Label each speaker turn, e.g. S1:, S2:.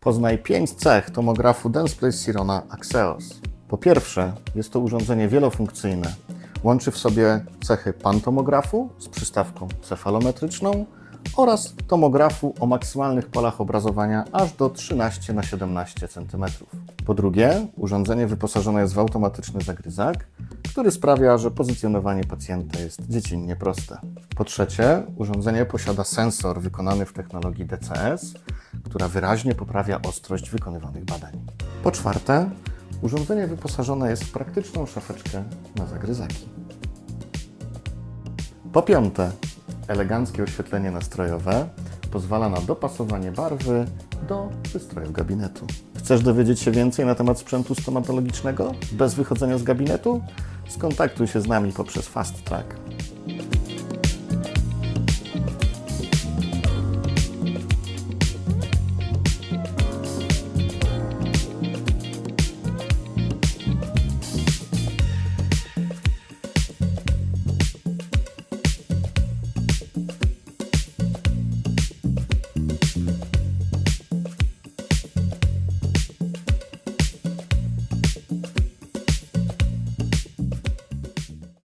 S1: Poznaj 5 cech tomografu Densplay Sirona Axios. Po pierwsze, jest to urządzenie wielofunkcyjne. Łączy w sobie cechy pantomografu z przystawką cefalometryczną oraz tomografu o maksymalnych polach obrazowania aż do 13 na 17 cm. Po drugie, urządzenie wyposażone jest w automatyczny zagryzak, który sprawia, że pozycjonowanie pacjenta jest dziecinnie proste. Po trzecie, urządzenie posiada sensor wykonany w technologii DCS, która wyraźnie poprawia ostrość wykonywanych badań. Po czwarte, urządzenie wyposażone jest w praktyczną szafeczkę na zagryzaki. Po piąte, eleganckie oświetlenie nastrojowe pozwala na dopasowanie barwy do wystrojów gabinetu. Chcesz dowiedzieć się więcej na temat sprzętu stomatologicznego bez wychodzenia z gabinetu? Skontaktuj się z nami poprzez Fast Track.